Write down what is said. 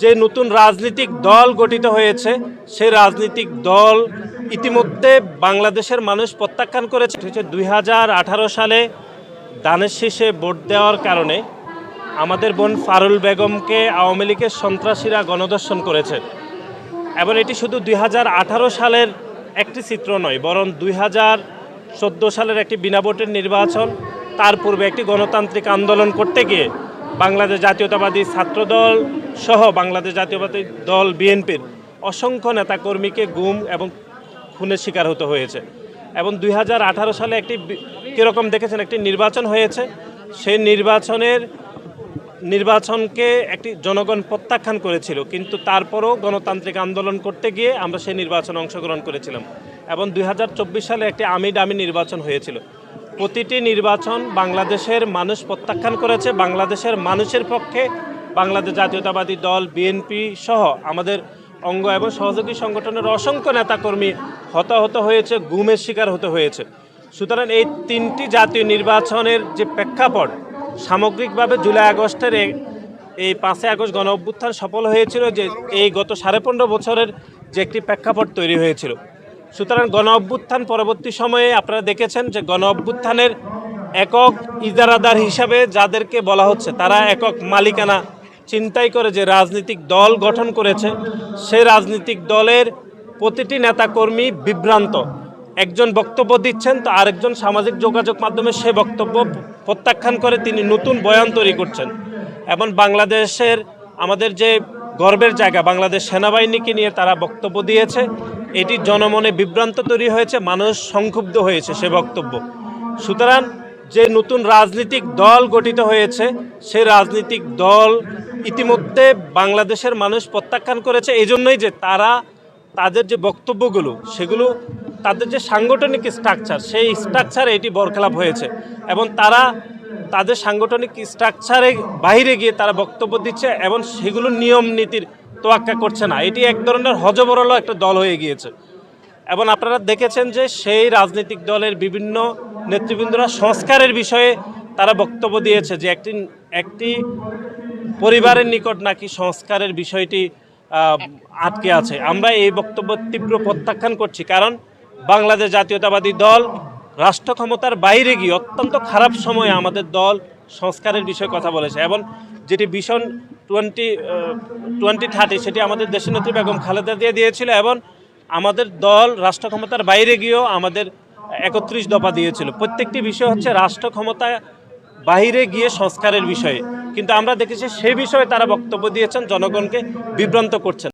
যে নতুন রাজনৈতিক দল গঠিত হয়েছে, সেই রাজনৈতিক দল ইতিমধ্যে বাংলাদেশের মানুষ প্রত্যাখ্যান করেছে। দুই সালে দানের শীষে ভোট দেওয়ার কারণে আমাদের বোন ফারুল বেগমকে আওয়ামী লীগের সন্ত্রাসীরা গণদর্শন করেছে। এবং এটি শুধু দুই হাজার আঠারো সালের একটি চিত্র নয়, বরং দুই হাজার চোদ্দ সালের একটি বিনা ভোটের নির্বাচন, তার পূর্বে একটি গণতান্ত্রিক আন্দোলন করতে গিয়ে বাংলাদেশ জাতীয়তাবাদী ছাত্রদল সহ বাংলাদেশ জাতীয়তাবাদী দল বিএনপির অসংখ্য নেতাকর্মীকে গুম এবং খুনের শিকার হতে হয়েছে। এবং দুই হাজার আঠারো সালে একটি কীরকম দেখেছেন? একটি নির্বাচন হয়েছে। সেই নির্বাচনের নির্বাচনকে একটি জনগণ প্রত্যাখ্যান করেছিল। কিন্তু তারপরও গণতান্ত্রিক আন্দোলন করতে গিয়ে আমরা সেই নির্বাচনে অংশগ্রহণ করেছিলাম। এবং দুই হাজার চব্বিশ সালে একটি আমি ডামি নির্বাচন হয়েছিল। প্রতিটি নির্বাচন বাংলাদেশের মানুষ প্রত্যাখ্যান করেছে, বাংলাদেশের মানুষের পক্ষে। বাংলাদেশ জাতীয়তাবাদী দল বিএনপি সহ আমাদের অঙ্গ এবং সহযোগী সংগঠনের অসংখ্য নেতাকর্মী হতাহত হয়েছে, গুমের শিকার হতে হয়েছে। সুতরাং এই তিনটি জাতীয় নির্বাচনের যে প্রেক্ষাপট, সামগ্রিকভাবে জুলাই আগস্টের এই পাঁচই আগস্ট গণ অভ্যুত্থান সফল হয়েছিল যে এই গত সাড়ে পনেরো বছরের যে একটি প্রেক্ষাপট তৈরি হয়েছিল। সুতরাং গণ অভ্যুত্থান পরবর্তী সময়ে আপনারা দেখেছেন যে গণ অভ্যুত্থানের একক ইজারাদার হিসাবে যাদেরকে বলা হচ্ছে, তারা একক মালিকানা চিন্তাই করে যে রাজনৈতিক দল গঠন করেছে। সে রাজনৈতিক দলের প্রতিটি নেতাকর্মী বিভ্রান্ত। একজন বক্তব্য দিচ্ছেন তো আরেকজন সামাজিক যোগাযোগ মাধ্যমে সে বক্তব্য প্রত্যাখ্যান করে, তিনি নতুন বয়ান তৈরি করছেন। এবং বাংলাদেশের আমাদের যে গর্বের জায়গা। বাংলাদেশ সেনাবাহিনীকে নিয়ে তারা বক্তব্য দিয়েছে। এটি জনমনে বিভ্রান্ত তৈরি হয়েছে, মানুষ সংক্ষুব্ধ হয়েছে সে বক্তব্য। সুতরাং যে নতুন রাজনৈতিক দল গঠিত হয়েছে সেই রাজনৈতিক দল ইতিমধ্যে বাংলাদেশের মানুষ প্রত্যাখ্যান করেছে। এই জন্যই যে তারা তাদের যে বক্তব্যগুলো, সেগুলো, তাদের যে সাংগঠনিক স্ট্রাকচার সেই স্ট্রাকচারে এটি বরখেলাপ হয়েছে। এবং তারা তাদের সাংগঠনিক স্ট্রাকচারে বাইরে গিয়ে তারা বক্তব্য দিচ্ছে এবং সেগুলো নিয়ম নীতির তোয়াক্কা করছে না। এটি এক ধরনের হজবরল একটা দল হয়ে গিয়েছে। এবং আপনারা দেখেছেন যে সেই রাজনৈতিক দলের বিভিন্ন নেতৃবৃন্দরা সংস্কারের বিষয়ে তারা বক্তব্য দিয়েছে যে একটি একটি পরিবারের নিকট নাকি সংস্কারের বিষয়টি আটকে আছে। আমরা এই বক্তব্য তীব্র প্রত্যাখ্যান করছি। কারণ বাংলাদেশ জাতীয়তাবাদী দল রাষ্ট্র ক্ষমতার বাইরে গিয়ে অত্যন্ত খারাপ সময়ে আমাদের দল সংস্কারের বিষয়ে কথা বলেছে এবং যেটি ভীষণ টোয়েন্টি টোয়েন্টি থার্টি, সেটি আমাদের দেশনেত্রী বেগম খালেদা দিয়ে দিয়েছিল এবং আমাদের দল রাষ্ট্র ক্ষমতার বাইরে গিয়েও আমাদের একত্রিশ দফা দিয়েছিল। প্রত্যেকটি বিষয় হচ্ছে রাষ্ট্র ক্ষমতা বাইরে গিয়ে সংস্কারের বিষয়ে। কিন্তু আমরা দেখেছি সেই বিষয়ে তারা বক্তব্য দিয়েছেন, জনগণকে বিভ্রান্ত করছেন।